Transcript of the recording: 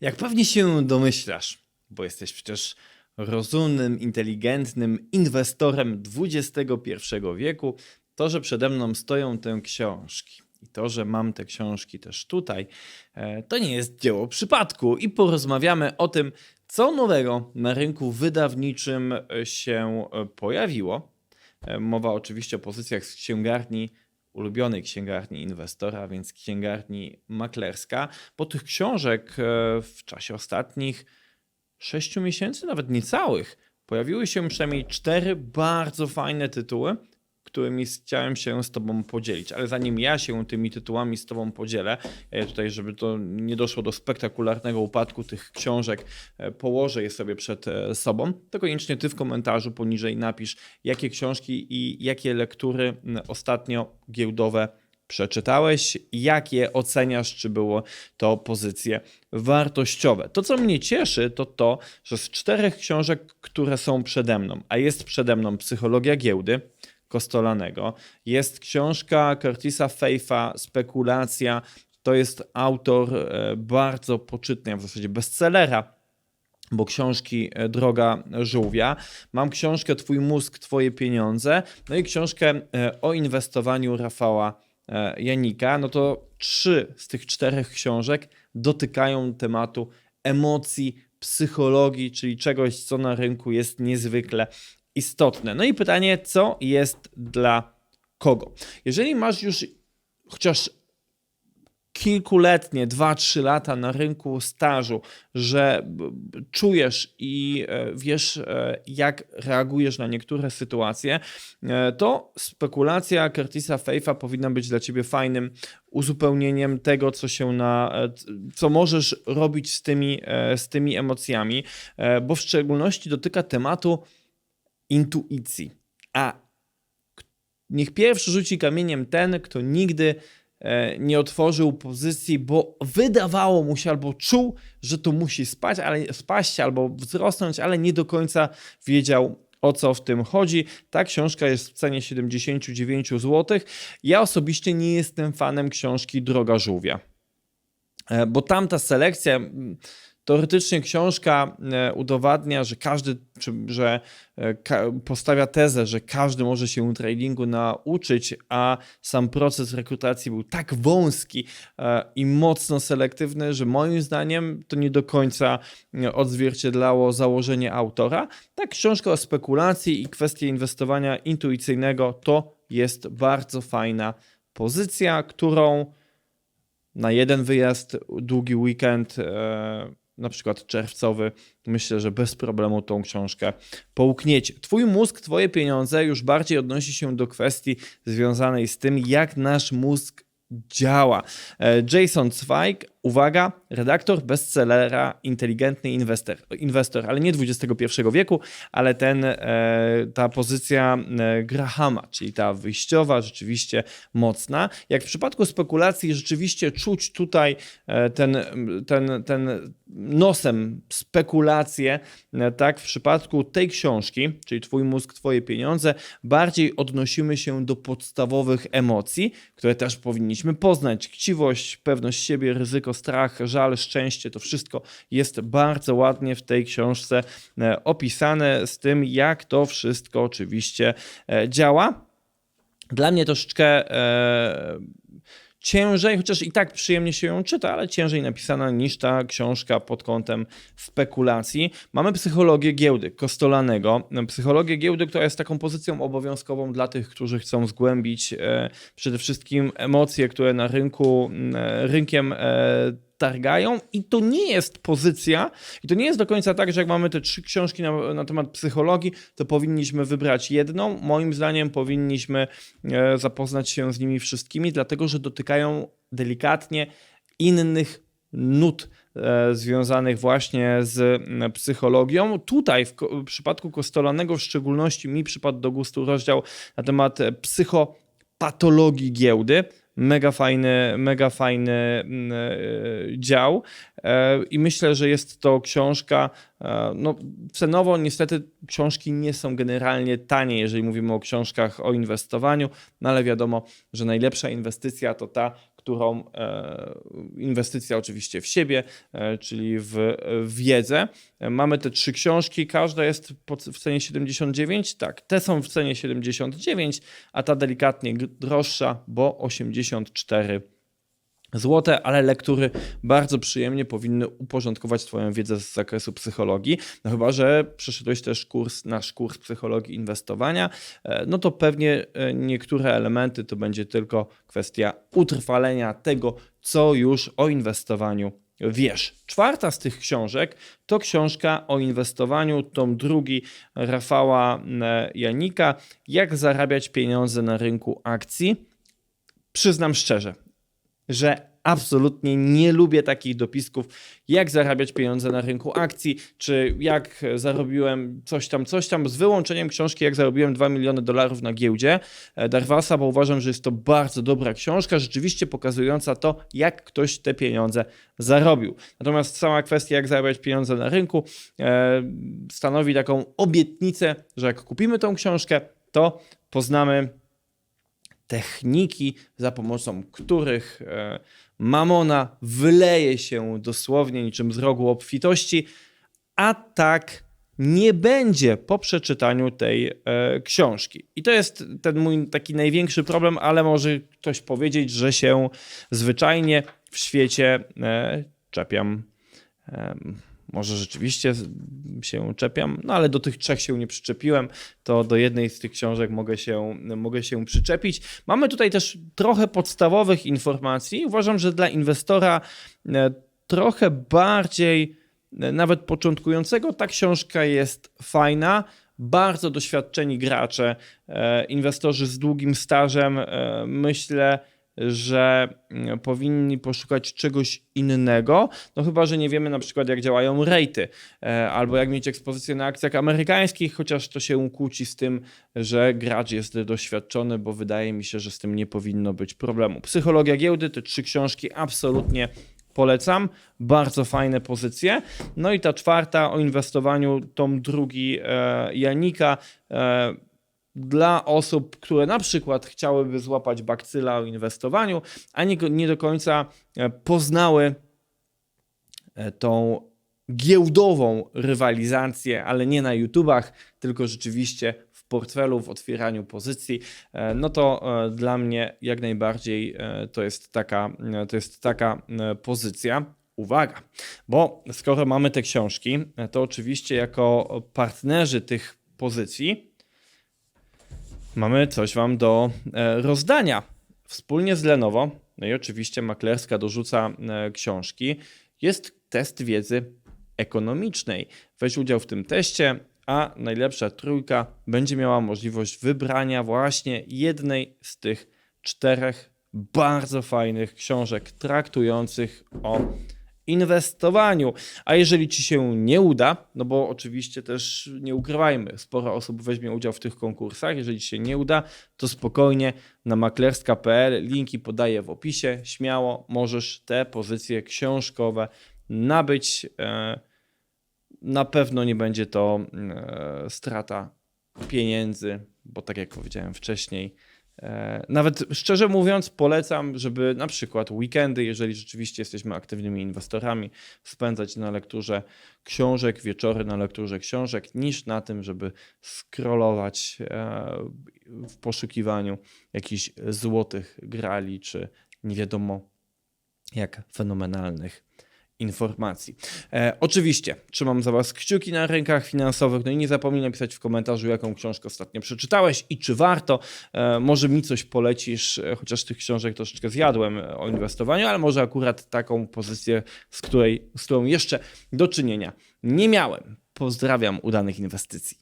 Jak pewnie się domyślasz, bo jesteś przecież rozumnym, inteligentnym inwestorem XXI wieku, to, że przede mną stoją te książki i to, że mam te książki też tutaj, e, to nie jest dzieło przypadku i porozmawiamy o tym, co nowego na rynku wydawniczym się e, pojawiło. E, Mowa oczywiście o pozycjach z księgarni ulubionej księgarni inwestora, więc księgarni maklerska, bo tych książek e, w czasie ostatnich sześciu miesięcy, nawet niecałych, pojawiły się przynajmniej cztery bardzo fajne tytuły, którymi chciałem się z Tobą podzielić. Ale zanim ja się tymi tytułami z Tobą podzielę, e, tutaj, żeby to nie doszło do spektakularnego upadku tych książek, e, położę je sobie przed e, sobą, to koniecznie Ty w komentarzu poniżej napisz, jakie książki i jakie lektury ostatnio giełdowe przeczytałeś, jak je oceniasz, czy było to pozycje wartościowe. To, co mnie cieszy, to to, że z czterech książek, które są przede mną, a jest przede mną Psychologia Giełdy, Kostolanego, jest książka Curtisa Faitha, Spekulacja, to jest autor e, bardzo poczytny, w zasadzie bestsellera, bo książki e, Droga Żółwia. Mam książkę Twój mózg, Twoje pieniądze, no i książkę e, o inwestowaniu Rafała Janika. No to trzy z tych czterech książek dotykają tematu emocji, psychologii, czyli czegoś, co na rynku jest niezwykle istotne. No i pytanie, co jest dla kogo? Jeżeli masz już chociaż kilkuletnie, 2-3 lata na rynku stażu, że czujesz i e, wiesz, e, jak reagujesz na niektóre sytuacje, e, to spekulacja Curtisa Faitha powinna być dla ciebie fajnym uzupełnieniem tego, co się na, co możesz robić z tymi, z tymi emocjami, bo w szczególności dotyka tematu intuicji. A niech pierwszy rzuci kamieniem ten, kto nigdy e, nie otworzył pozycji, bo wydawało mu się albo czuł, że to musi spać, ale spaść albo wzrosnąć, ale nie do końca wiedział o co w tym chodzi. Ta książka jest w cenie 79 zł. Ja osobiście nie jestem fanem książki Droga Żółwia. E, bo tamta selekcja, teoretycznie książka e, udowadnia, że każdy, czy, że e, postawia tezę, że każdy może się tradingu nauczyć, a sam proces rekrutacji był tak wąski e, i mocno selektywny, że moim zdaniem to nie do końca odzwierciedlało założenie autora. Ta książka o spekulacji i kwestii inwestowania intuicyjnego to jest bardzo fajna pozycja, którą na jeden wyjazd, długi weekend, na przykład czerwcowy, myślę, że bez problemu tą książkę połkniecie. Twój mózg, twoje pieniądze już bardziej odnosi się do kwestii związanej z tym, jak nasz mózg działa. E, Jason Zweig, uwaga, redaktor bestsellera Inteligentny Inwestor, inwestor ale nie XXI wieku, ale ten, e, ta pozycja e, Grahama, czyli ta wyjściowa, rzeczywiście mocna. Jak w przypadku spekulacji rzeczywiście czuć tutaj ten, ten, ten nosem spekulacje, e, tak w przypadku tej książki, czyli Twój mózg, Twoje pieniądze, bardziej odnosimy się do podstawowych emocji, które też powinniśmy poznać. Chciwość, pewność siebie, ryzyko, strach, żal, szczęście, to wszystko jest bardzo ładnie w tej książce e, opisane z tym, jak to wszystko oczywiście e, działa. Dla mnie troszeczkę e, ciężej, chociaż i tak przyjemnie się ją czyta, ale ciężej napisana niż ta książka pod kątem spekulacji. Mamy psychologię giełdy Kostolanego. Psychologię giełdy, która jest taką pozycją obowiązkową dla tych, którzy chcą zgłębić e, przede wszystkim emocje, które na rynku, e, rynkiem e, targają i to nie jest pozycja, i to nie jest do końca tak, że jak mamy te trzy książki na, na temat psychologii, to powinniśmy wybrać jedną. Moim zdaniem powinniśmy e, zapoznać się z nimi wszystkimi, dlatego że dotykają delikatnie innych nut e, związanych właśnie z psychologią. Tutaj w przypadku Kostolanego w szczególności mi przypadł do gustu rozdział na temat e, psychopatologii giełdy. Mega fajny, mega fajny mm, e, dział. E, i myślę, że jest to książka, e, no cenowo niestety książki nie są generalnie tanie, jeżeli mówimy o książkach o inwestowaniu, no ale wiadomo, że najlepsza inwestycja to ta, którą e, inwestycja oczywiście w siebie, e, czyli w, wiedzę. Mamy te trzy książki, każda jest w cenie 79. Tak, te są w cenie 79, a ta delikatnie droższa, bo 84 złote, ale lektury bardzo przyjemnie powinny uporządkować Twoją wiedzę z zakresu psychologii. No chyba, że przeszedłeś też kurs, nasz kurs psychologii inwestowania, e, no to pewnie e, niektóre elementy to będzie tylko kwestia utrwalenia tego, co już o inwestowaniu wiesz. Czwarta z tych książek to książka o inwestowaniu, tom drugi Rafała Janika, jak zarabiać pieniądze na rynku akcji. Przyznam szczerze, że absolutnie nie lubię takich dopisków, jak zarabiać pieniądze na rynku akcji, czy jak zarobiłem coś tam, coś tam, z wyłączeniem książki, jak zarobiłem 2 miliony dolarów na giełdzie e, Darwasa, bo uważam, że jest to bardzo dobra książka, rzeczywiście pokazująca to, jak ktoś te pieniądze zarobił. Natomiast sama kwestia, jak zarabiać pieniądze na rynku, e, stanowi taką obietnicę, że jak kupimy tą książkę, to poznamy techniki, za pomocą których e, mamona wyleje się dosłownie niczym z rogu obfitości, a tak nie będzie po przeczytaniu tej e, książki. I to jest ten mój taki największy problem, ale może ktoś powiedzieć, że się zwyczajnie w świecie e, czepiam. Em, może rzeczywiście się czepiam, no ale do tych trzech się nie przyczepiłem, to do jednej z tych książek mogę się, mogę się przyczepić. Mamy tutaj też trochę podstawowych informacji. Uważam, że dla inwestora e, trochę bardziej, e, nawet początkującego, ta książka jest fajna. Bardzo doświadczeni gracze, e, inwestorzy z długim stażem, myślę, że mm, powinni poszukać czegoś innego, no chyba, że nie wiemy na przykład jak działają rejty, e, albo jak mieć ekspozycję na akcjach amerykańskich, chociaż to się kłóci z tym, że gracz jest doświadczony, bo wydaje mi się, że z tym nie powinno być problemu. Psychologia giełdy, te trzy książki absolutnie polecam, bardzo fajne pozycje. No i ta czwarta o inwestowaniu, tom drugi e, Janika, e, dla osób, które na przykład chciałyby złapać bakcyla o inwestowaniu, a nie, nie do końca e, poznały e, tą giełdową rywalizację, ale nie na YouTubach, tylko rzeczywiście w portfelu, w otwieraniu pozycji, e, no to dla mnie jak najbardziej to jest taka, to jest taka pozycja. Uwaga, bo skoro mamy te książki, to oczywiście jako partnerzy tych pozycji mamy coś Wam do e, rozdania. Wspólnie z Lenovo, no i oczywiście maklerska dorzuca e, książki, jest test wiedzy ekonomicznej. Weź udział w tym teście, a najlepsza trójka będzie miała możliwość wybrania właśnie jednej z tych czterech bardzo fajnych książek traktujących o inwestowaniu. A jeżeli ci się nie uda, no bo oczywiście też nie ukrywajmy, sporo osób weźmie udział w tych konkursach, jeżeli ci się nie uda, to spokojnie na maklerska.pl, linki podaję w opisie, śmiało możesz te pozycje książkowe nabyć. E, Na pewno nie będzie to e, strata pieniędzy, bo tak jak powiedziałem wcześniej, Nawet szczerze mówiąc, polecam, żeby na przykład weekendy, jeżeli rzeczywiście jesteśmy aktywnymi inwestorami, spędzać na lekturze książek, wieczory na lekturze książek, niż na tym, żeby scrollować e, w poszukiwaniu jakichś złotych grali, czy nie wiadomo jak fenomenalnych informacji. E, oczywiście trzymam za Was kciuki na rynkach finansowych, no i nie zapomnij napisać w komentarzu, jaką książkę ostatnio przeczytałeś i czy warto. E, może mi coś polecisz, e, chociaż tych książek troszeczkę zjadłem e, o inwestowaniu, ale może akurat taką pozycję, z, której, z którą jeszcze do czynienia nie miałem. Pozdrawiam udanych inwestycji.